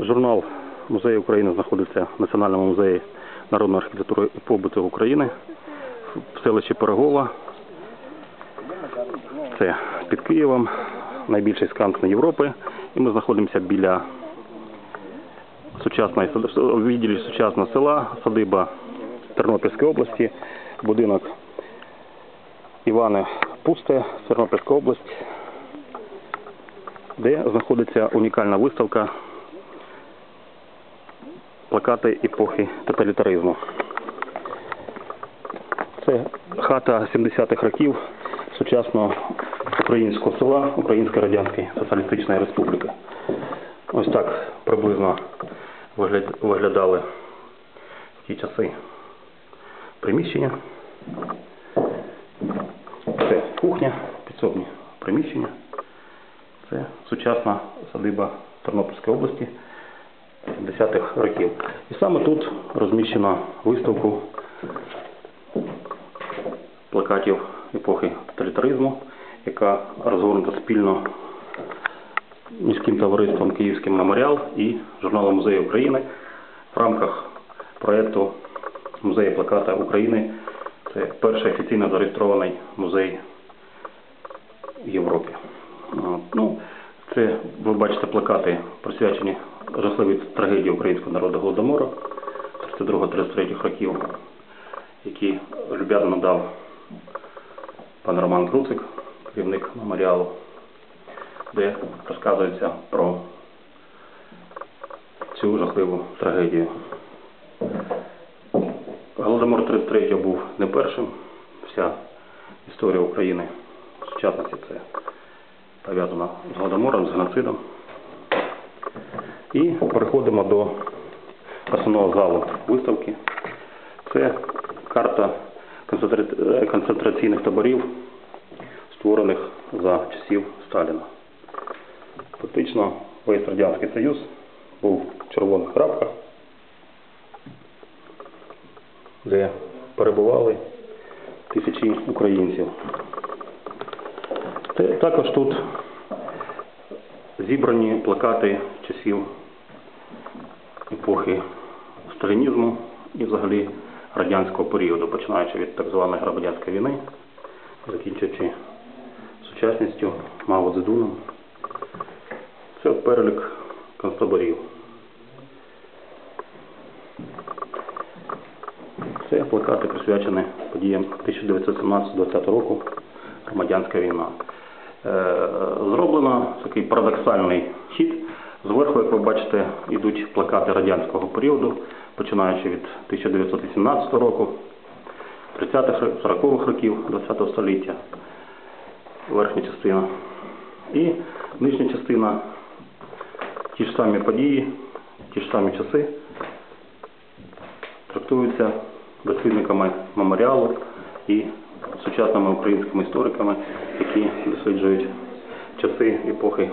Журнал Музею України знаходиться в Національному музеї народної архітектури і побуту України в селищі Пирогова. Це під Києвом, найбільший сканкн Європи. І ми знаходимося біля сучасної відділі сучасного села, садиба Тернопільської області, будинок Іване Пусте, Тернопільська область, де знаходиться унікальна виставка плакати епохи тоталітаризму. Це хата 70-х років сучасного українського села Української Радянської Соціалістичної Республіки. Ось так приблизно виглядали в ті часи приміщення. Це кухня, підсобні приміщення. Це сучасна садиба Тернопільської області 70-х років. І саме тут розміщено виставку плакатів епохи тоталітаризму, яка розгорнута спільно міським товариством Київський меморіал і журналом Музею України в рамках проєкту Музею плаката України. Це перший офіційно зареєстрований музей в Європі. Ну, це ви бачите плакати, присвячені жахливій трагедії українського народу Голодомору 32-33 років, які люб'язно надав пан Роман Круцик, керівник меморіалу, де розказується про цю жахливу трагедію. Голодомор 33 був не першим. Вся історія України в сучасності це пов'язана з Голодомором, з геноцидом. І переходимо до основного залу виставки. Це карта е, концентраційних таборів, створених за часів Сталіна. Фактично, весь Радянський Союз був в червоних крапках, де перебували тисячі українців. Також тут зібрані плакати часів епохи сталінізму і взагалі радянського періоду, починаючи від так званої громадянської війни, закінчуючи сучасністю Мао Цзедуном. Це перелік концтаборів. Це плакати присвячені подіям 1917-20 року громадянська війна. Такий парадоксальний хід. Зверху, як ви бачите, йдуть плакати радянського періоду, починаючи від 1918 року, 30-х, 40-х років ХХ століття, верхня частина. І нижня частина ті ж самі події, ті ж самі часи трактуються дослідниками меморіалу і сучасними українськими істориками, які досліджують часи епохи